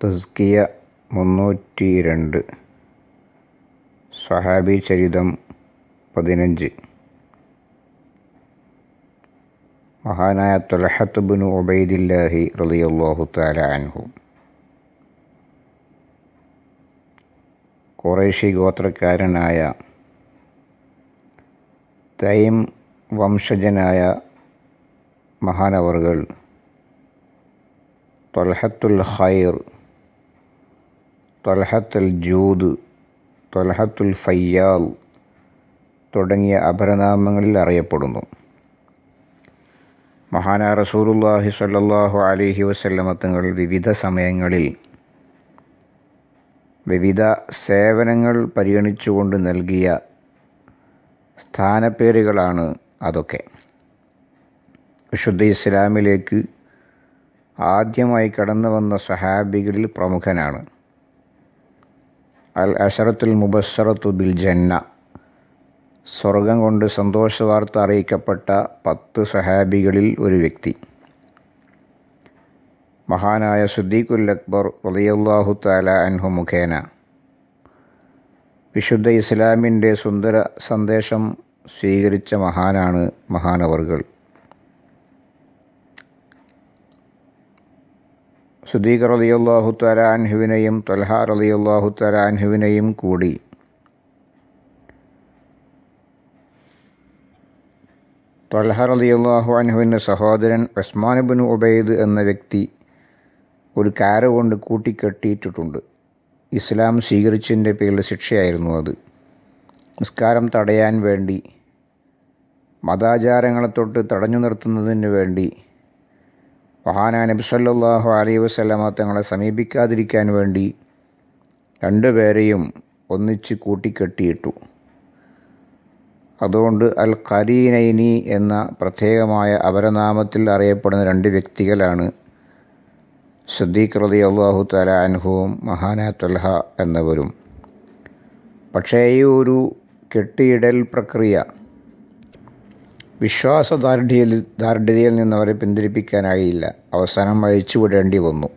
തസ്കിയ മുന്നൂറ്റി രണ്ട് സ്വഹാബി ചരിതം പതിനഞ്ച്. മഹാനായ തൊലഹത്തുബിനു ഉബൈദില്ലാഹി റളിയല്ലാഹു തആല അൻഹു. ഖുറൈശി ഗോത്രക്കാരനായ തൈം വംശജനായ മഹാനവറുകൾ തൊലഹത്തുൽ ഖൈർ തൊൽഹത്തുൽ ജൂദ് തൊലഹത്തുൽ ഫയ്യാൽ തുടങ്ങിയ അപരനാമങ്ങളിൽ അറിയപ്പെടുന്നു. മഹാനാ റസൂലുല്ലാഹി സല്ലാഹു അലഹി വസല്ലമ തങ്ങൾ വിവിധ സമയങ്ങളിൽ വിവിധ സേവനങ്ങൾ പരിഗണിച്ചുകൊണ്ട് നൽകിയ സ്ഥാനപ്പേരുകളാണ് അതൊക്കെ. വിശുദ്ധ ഇസ്ലാമിലേക്ക് ആദ്യമായി കടന്നു വന്ന സഹാബികളിൽ പ്രമുഖനാണ്. അൽ അഷറത്തുൽ മുബസ്സറത്തു ബിൽ ജന്ന. സ്വർഗം കൊണ്ട് സന്തോഷവാർത്ത അറിയിക്കപ്പെട്ട പത്ത് സഹാബികളിൽ ഒരു വ്യക്തി. മഹാനായ സുദ്ദീഖുൽ അക്ബർ റലിയല്ലാഹു താല അൻഹു മുഖേന. വിശുദ്ധ ഇസ്ലാമിന്റെ സുന്ദര സന്ദേശം സ്വീകരിച്ച മഹാനാണ് മഹാനവറുകൾ സുദീഖ് അൻഹുവിനെയും തൊൽഹ റളിയല്ലാഹു തആല അൻഹുവിനെയും കൂടി. തൊൽഹ റളിയല്ലാഹു അൻഹുവിന്റെ സഹോദരൻ ഉസ്മാൻ ബിൻ ഉബൈദ് എന്ന വ്യക്തി ഒരു കാര കൊണ്ട് കൂട്ടിക്കെട്ടിയിട്ടിട്ടുണ്ട്. ഇസ്ലാം സ്വീകരിച്ചതിന്റെ പേരിൽ ശിക്ഷയായിരുന്നു അത്. നിസ്കാരം തടയാൻ വേണ്ടി മതാചാരങ്ങളെ തൊട്ട് തടഞ്ഞു നിർത്തുന്നതിന് വേണ്ടി മഹാനാ നബി സല്ലല്ലാഹു അലൈഹി വസല്ലമ തങ്ങളെ സമീപിക്കാതിരിക്കാൻ വേണ്ടി രണ്ടുപേരെയും ഒന്നിച്ച് കൂട്ടിക്കെട്ടിയിട്ടു. അതുകൊണ്ട് അൽ ഖരീനൈനി എന്ന പ്രത്യേകമായ അപരനാമത്തിൽ അറിയപ്പെടുന്ന രണ്ട് വ്യക്തികളാണ് സിദ്ദീഖ് റതി അള്ളാഹു തല അൻഹുവും മഹാന തൊലഹ എന്നവരും. പക്ഷേ ഈ ഒരു കെട്ടിയിടൽ പ്രക്രിയ വിശ്വാസദാർഢ്യയിൽ ദാർഢ്യതയിൽ നിന്നവരെ പിന്തിരിപ്പിക്കാനായില്ല. അവസാനം അഴിച്ചുവിടേണ്ടി വന്നു.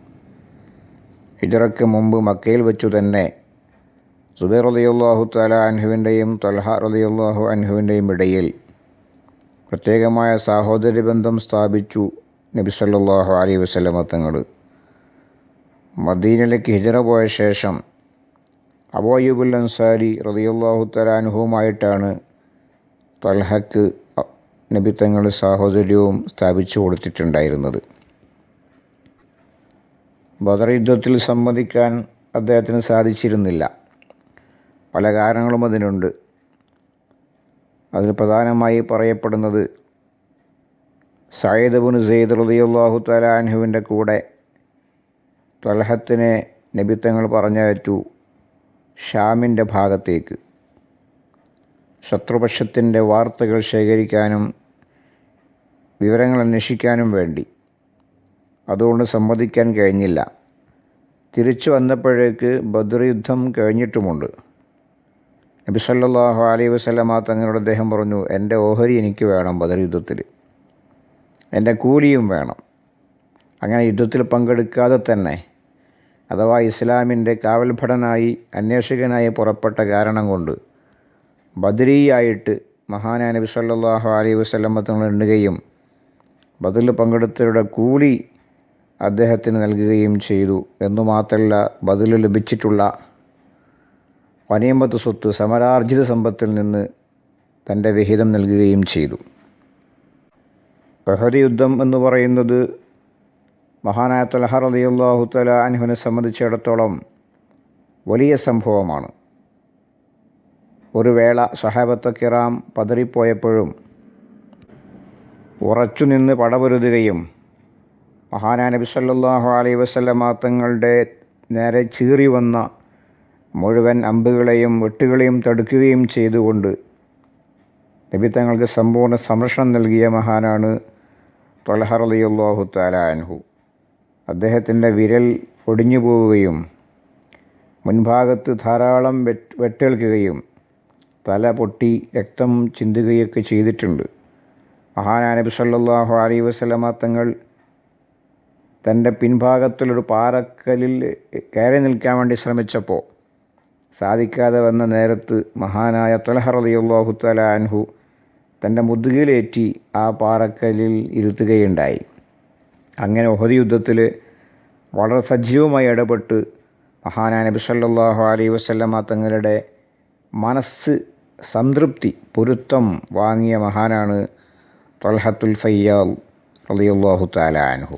ഹിജറയ്ക്ക് മുമ്പ് മക്കയിൽ വെച്ചു തന്നെ സുബൈർ റളിയല്ലാഹു തല അൻഹുവിന്റെയും തൽഹ റളിയല്ലാഹു അൻഹുവിന്റെയും ഇടയിൽ പ്രത്യേകമായ സാഹോദര്യ ബന്ധം സ്ഥാപിച്ചു നബി സല്ലല്ലാഹു അലൈഹി വസല്ലമ തങ്ങൾ മദീനയിലേക്ക് ഹിജറ പോയ ശേഷം അബോയുബുൽ അൻസാരി റളിയല്ലാഹു തആല അൻഹുവുമായിട്ടാണ് തൊൽഹക്ക് നബി തങ്ങൾ സാഹോദര്യവും സ്ഥാപിച്ചു കൊടുത്തിട്ടുണ്ടായിരുന്നത്. ബദർ യുദ്ധത്തിൽ സംബന്ധിക്കാൻ അദ്ദേഹത്തിന് സാധിച്ചിരുന്നില്ല. പല കാരണങ്ങളും അതിനുണ്ട്. അതിൽ പ്രധാനമായി പറയപ്പെടുന്നത് സയ്യിദ് ബുൻ സെയ്ദ് തആല അൻഹുവിന്റെ കൂടെ തൊലഹത്തിനെ നബിത്തങ്ങൾ പറഞ്ഞയച്ചു ഷാമിന്റെ ഭാഗത്തേക്ക്. ശത്രുപക്ഷത്തിന്റെ വാർത്തകൾ ശേഖരിക്കാനും വിവരങ്ങൾ അന്വേഷിക്കാനും വേണ്ടി. അതുകൊണ്ട് സമ്മതിക്കാൻ കഴിഞ്ഞില്ല. തിരിച്ചു വന്നപ്പോഴേക്ക് ബദർ യുദ്ധം കഴിഞ്ഞിട്ടുമുണ്ട്. നബി സല്ലല്ലാഹു അലൈഹി വസല്ലമ തങ്ങളോട് അദ്ദേഹം പറഞ്ഞു എന്റെ ഓഹരി എനിക്ക് വേണം ബദർ യുദ്ധത്തിൽ. എന്റെ കൂലിയും വേണം. അങ്ങനെ യുദ്ധത്തിൽ പങ്കെടുക്കാതെ തന്നെ അഥവാ ഇസ്ലാമിന്റെ കാവൽഭടനായി അന്വേഷകനായി പുറപ്പെട്ട കാരണം കൊണ്ട് ബദരിയായിട്ട് മഹാനായ നബി സല്ലല്ലാഹു അലൈഹി വസല്ലമ തങ്ങൾ എണ്ണുകയും ബദറിൽ പങ്കെടുത്തവരുടെ കൂലി അദ്ദേഹത്തിന് നൽകുകയും ചെയ്തു. എന്നു മാത്രമല്ല ബദൽ ലഭിച്ചിട്ടുള്ള വനീമത്ത് സ്വത്ത് സമരാർജിത സമ്പത്തിൽ നിന്ന് തന്റെ വിഹിതം നൽകുകയും ചെയ്തു. ബഹദ് യുദ്ധം എന്ന് പറയുന്നത് മഹാനായ തലഹ റളിയല്ലാഹു തല അൻഹുവിനെ സംബന്ധിച്ചിടത്തോളം വലിയ സംഭവമാണ്. ഒരു വേള സഹാബത്ത് കിറാം പതറിപ്പോയപ്പോഴും ഉറച്ചുനിന്ന് പടപൊരുതുകയും മഹാനാ നബി സല്ലല്ലാഹു അലൈഹി വസല്ലമ തങ്ങളുടെ നേരെ ചീറി വന്ന മുഴുവൻ അമ്പുകളെയും വെട്ടുകളെയും തടുക്കുകയും ചെയ്തുകൊണ്ട് നബി തങ്ങൾക്ക് സമ്പൂർണ സംരക്ഷണം നൽകിയ മഹാനാണ് തൊലഹ താലാൻഹു അദ്ദേഹത്തിന്റെ വിരൽ ഒടിഞ്ഞു പോവുകയും മുൻഭാഗത്ത് ധാരാളം വെട്ട് വെട്ടേൽക്കുകയും തല പൊട്ടി രക്തം ചിന്തുകയൊക്കെ ചെയ്തിട്ടുണ്ട്. മഹാനാ നബി സല്ലല്ലാഹു അലൈഹി വസല്ലമ തങ്ങൾ തന്റെ പിൻഭാഗത്തിലൊരു പാറക്കലിൽ കയറി നിൽക്കാൻ വേണ്ടി ശ്രമിച്ചപ്പോൾ സാധിക്കാതെ വന്ന നേരത്ത് മഹാനായ തലഹ റളിയല്ലാഹു തആല അൻഹു തന്റെ മുതുകിലേറ്റി ആ പാറക്കലിൽ ഇരുത്തുകയുണ്ടായി. അങ്ങനെ ഒഹദ് യുദ്ധത്തിൽ വളരെ സജീവമായി ഇടപെട്ട് മഹാനാ നബി സല്ലാഹു അലൈ വസല്ലമ തങ്ങളുടെ മനസ്സ് സംതൃപ്തി പൊരുത്തം വാങ്ങിയ മഹാനാണ് തൊൽഹത്തുൽ ഫയ്യാൽ റളിയല്ലാഹു തആല അൻഹു